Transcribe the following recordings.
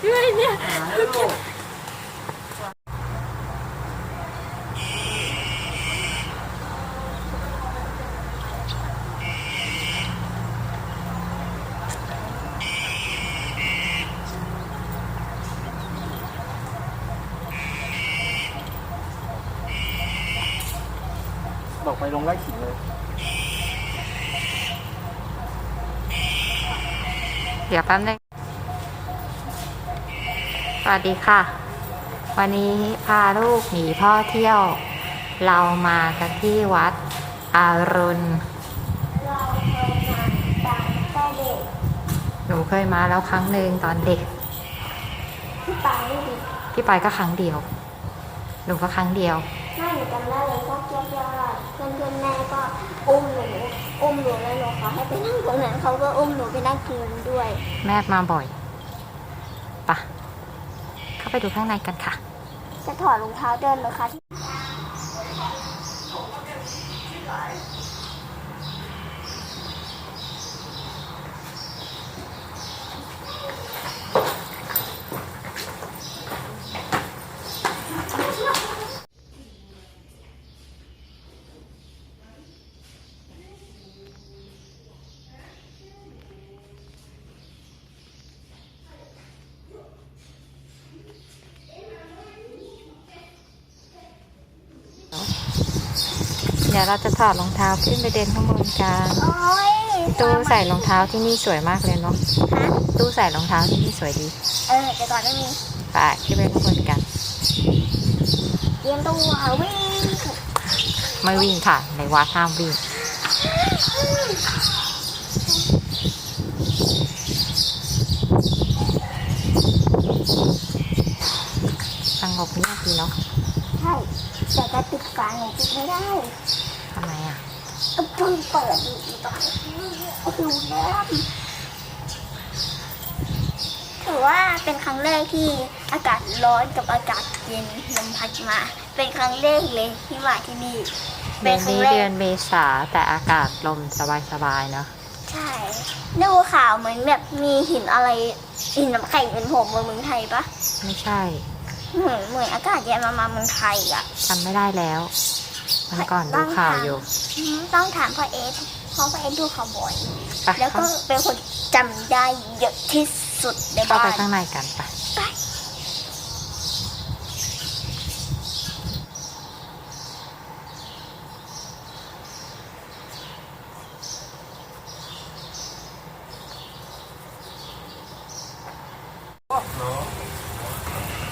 บอกไปลงไล่ขิงเลย เดี๋ยวแป๊บนึง สวัสดีค่ะ วันนี้พาลูกหนีพ่อเที่ยว เรามากันที่วัดอารุณเราเคยมาตามแต่เด็กหนูเคยมาแล้วครั้งหนึ่งตอนเด็กที่ไปไม่ดีพี่ไปก็ครั้งเดียว หนูก็ครั้งเดียวแม่หนูจำได้เลยพวกเที่ยวเที่ยวเพื่อนเพื่อนๆแม่ก็อุ้มหนูอุ้มหนูแล้วหนูขอให้ไปนั่งตรงนั้นเขาก็อุ้มหนูไปนั่งตรงนั้นด้วย แม่มาบ่อยปะเข้า ไปดูข้างในกันค่ะ จะถอดรองเท้าเดินเลยค่ะ ดี๋ยวเราจะถอดรองเท้าขึ้นไปเดินข้างบนกันโอ้ยตู้ใส่รองเท้าที่นี่สวยมากเลยเนาะฮะตู้ใส่รองเท้าที่นี่สวยดี เออแต่ก่อนไม่มีไปขึ้นไปข้างบนกันเตรียมตัววิ่งไม่วิ่งค่ะ ในวัดห้ามวิ่งสงบเงียบดีเนาะใช่แต่จะปิดฝาหนูปิดไม่ได้ทำไมอะเอาเพิ่งเปิดดูอีกตอนหิวน้ำถือว่าเป็นครั้งแรกที่อากาศร้อนกับอากาศเย็นลมพัดมา เป็นครั้งแรกเลยที่มาที่นี่ เดืเป็อนนครั้งนี้แรเดือกนเมษาแต่อากาศลมสบายๆเนาะใช่ดูข่าวเหมือนแบบมีหินอะไรหินน้ำแข็งเป็นผมมาเมืองไทยปะไม่ใช่ เหมือนเหมือนอากาศเย็นมามาเมืองไทยอะจำไม่ได้แล้ว วันก่อนดูข่าวอยู่อืมต้องถามพ่อเอสเพราะพ่อเอสดูข่าวบ่อย ไปแล้วก็เข้าเป็นคนจำได้เยอะที่สุดในเข้าบ้าไปนข้างในกันไป ไป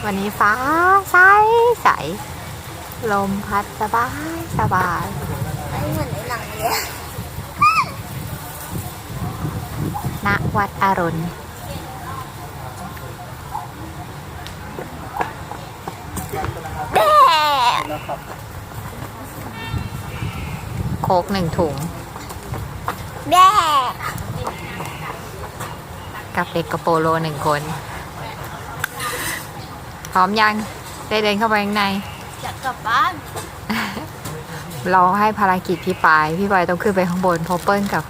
วันนี้ฟ้าใสใส ลมพัดสบายสบายไม่เหมือนในหนังเลยอะณวัดอรุณแด่โคกหนึ่งถุงแด่กับเด็กกระโปโลหนึ่งคน พร้อมยัง ได้เดินเข้าไปข้างในอยา กกลับบ้าน เราให้ภารกิจพี่ปาย พี่ปายต้องขึ้นไปข้างบนเพราะเปิ้ลกับ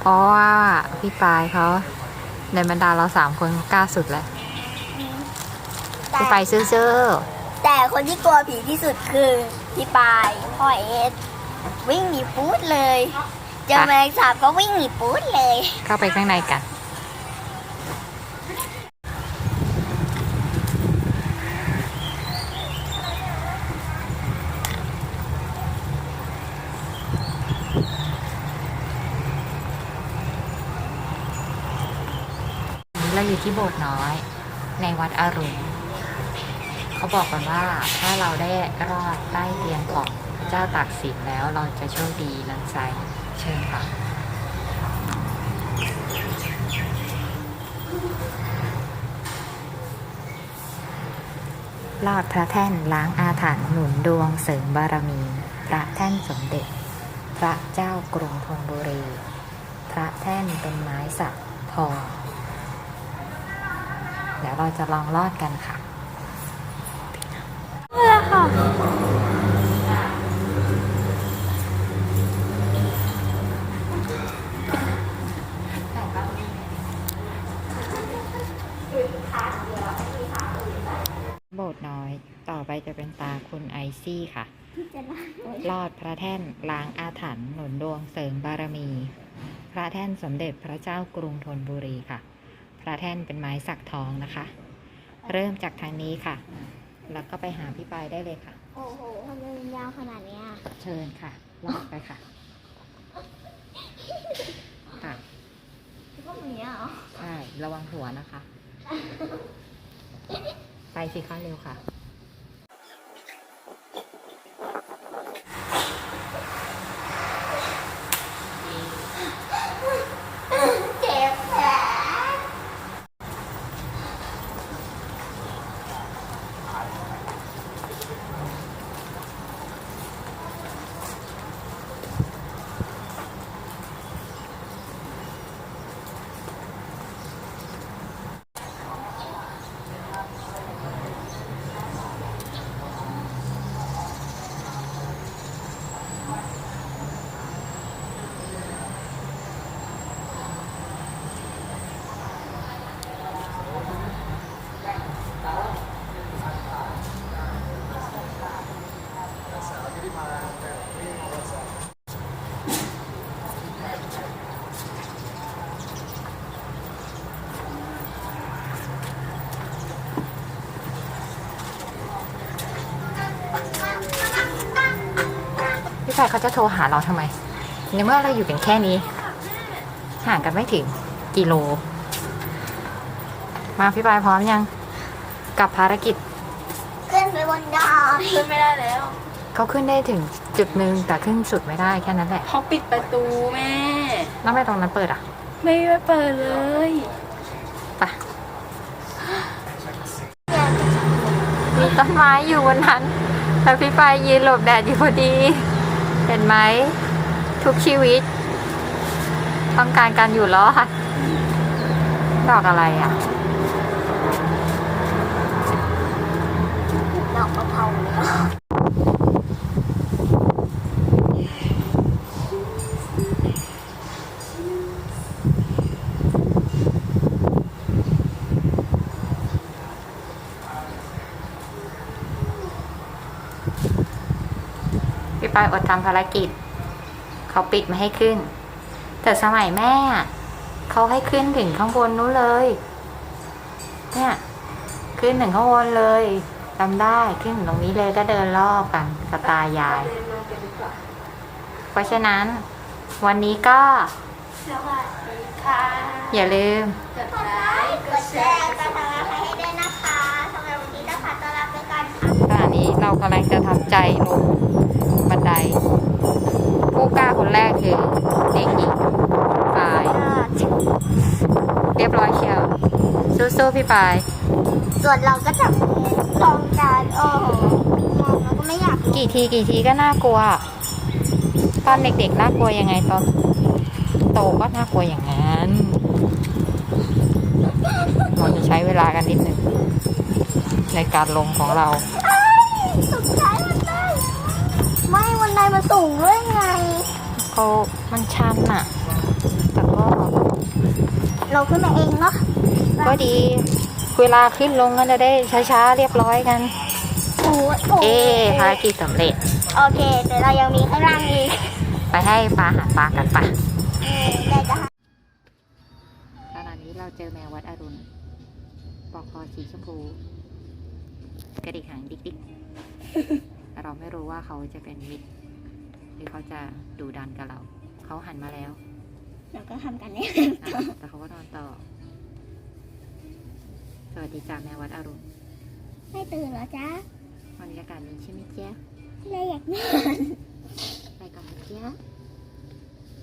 เพราะว่าพี่ปายเขาในบรรดาเราสามคนเขากล้าสุดแล้วพี่ปายซื่อแต่คนที่กลัวผีที่สุดคือพี่ปายพ่อเอสวิ่งหนีปู๊ดเลย เจอแมลงสาบก็วิ่งหนีปู๊ดเลย ๆเข้าไปข้างในกัน เราอยู่ที่โบสถ์น้อย ในวัดอรุณเขาบอกกันว่าถ้าเราได้รอดใต้เตียงของเจ้าตากสินแล้วเราจะโชคดีลันไซเชิญค่ะลอดพระแท่นล้างอาถรรพ์หนุนดวงเสริมบารมี พระแท่นสมเด็จ พระเจ้ากรุงธนบุรี พระแท่นเป็นไม้สักทอง เดี๋ยวเราจะลองลอดกันค่ะนี่แหละค่ะ โบสถ์น้อย ต่อไปจะเป็นตาคุณไอซี่ค่ะ ลอดพระแท่นล้างอาถรรพ์หนุนดวงเสริมบารมี พระแท่นสมเด็จพระเจ้ากรุงธนบุรีค่ะ พระแท่นเป็นไม้สักทองนะคะ เริ่มจากทางนี้ค่ะ แล้วก็ไปหาพี่ปายได้เลยค่ะ โอ้โหทำไมมันยาวขนาดเนี้ยเชิญค่ะลอดไปค่ะค่ะก็อย่างเงี้ยเหรอ ใช่ ระวังหัวนะคะ ไปสิคะเร็วค่ะ พี่ชายเขาจะโทรหาเราทำไม ในเมื่อเราอยู่กันแค่นี้ ห่างกันไม่ถึงกิโล มาพี่ปายพร้อมยัง กับภารกิจ ขึ้นไปบนดอยขึ้นไม่ได้แล้ว เขาขึ้นได้ถึงจุดหนึ่งแต่ขึ้นสุดไม่ได้แค่นั้นแหละเขาปิดประตูแม่ แล้วไม่ตรงนั้นเปิดอะ ไม่ได้เปิดเลย ไปมีต้นไม้อยู่บนนั้นแล้วพี่ปายยืนหลบแดดอยู่พอดี เห็นไหมทุกชีวิต ต้องการการอยู่รอดดอกอะไรอะ ดอกกะเพรา พี่ปายอดทำภารกิจ เขาปิดไม่ให้ขึ้น แต่สมัยแม่อะเขาให้ขึ้นถึงข้างบนนู้นเลย เนี่ย ขึ้นถึงข้างบนเลยจำได้ขึ้นถึงตรงนี้เลยก็เดินรอบกันกระตายาย เพราะฉะนั้น วันนี้ก็สวัสดีค่ะ อย่าลืมกดไลค์กดแชร์กดติดตามให้ด้วยนะคะสำหรับวันนี้ต้องขอต้อนรับไปก่อนค่ะขณะนี้เรากำลังจะทำใจลง บันไดผู้กล้าคนแรกคือเด็กหญิงปายเรียบร้อยเชียวสู้ๆพี่ปาย ส่วนเราก็จะลองการโอ้โหมองแล้วก็ไม่อยากกี่ทีกี่ทีก็น่ากลัว ตอนเด็กๆน่ากลัวยังไงตอนโตก็น่ากลัวอย่างนั้นเราจะใช้เวลากันนิดหนึ่งในการลงของเราสุดท้าย มันได้ไม่วันใดมันสูงด้วยไงเขามันชันอะแต่ก็ เราขึ้นมาเองเนาะก็ดี เวลาขึ้นลงก็จะได้ช้าๆเรียบร้อยกัน โอ้ยโอ้เอ๊ยภารกิจสำเร็จ โอเคแต่เรายังมีข้างล่างอีกไปให้ปลาหาปลากันปะเออได้จะหาขณะนี้เราเจอแมววัดอรุณปอกคอสีชมพู กระดิกหางดิกดิกๆ เราไม่รู้ว่าเขาจะเป็นมิตร หรือเขาจะดูดันกับเรา เขาหันมาแล้ว เราก็ทำกันเนี่ยอะแต่เขาก็นอนต่อ สวัสดีจ้าแมววัดอรุณ ไม่ตื่นเหรอจ๊ะวันนี้อากาศดีใช่ไหมเจ๊ยบเลยอยากนอนไปก่อนนะเจ๊ยบ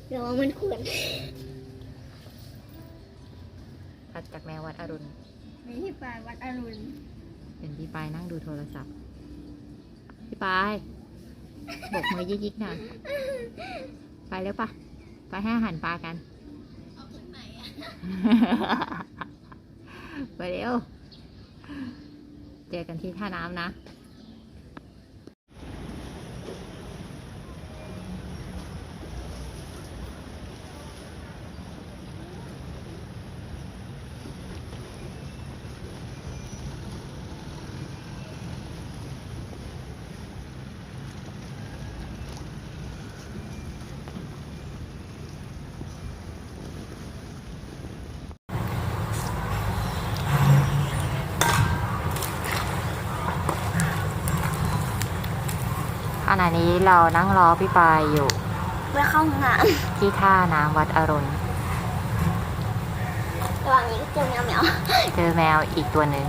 เดี๋ยวมันขวนถัดจากแมววัดอรุณ นี่ที่ปลายวัดอรุณ เป็นพี่ปายนั่งดูโทรศัพท์ พี่ปาย บกมือยิกๆหน่อยไปแล้วปะไปให้อาหารปลากันไปเร็ว เจอกันที่ท่าน้ำนะ ขณะนี้เรานั่งรอพี่ปายอยู่เพื่อเข้าห้องน้ที่ท่าน้ำวัดอรุณำระหว่างนี้ก็เจอแมวเหมียวเจอแมวอีกตัวหนึ่ง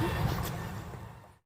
เ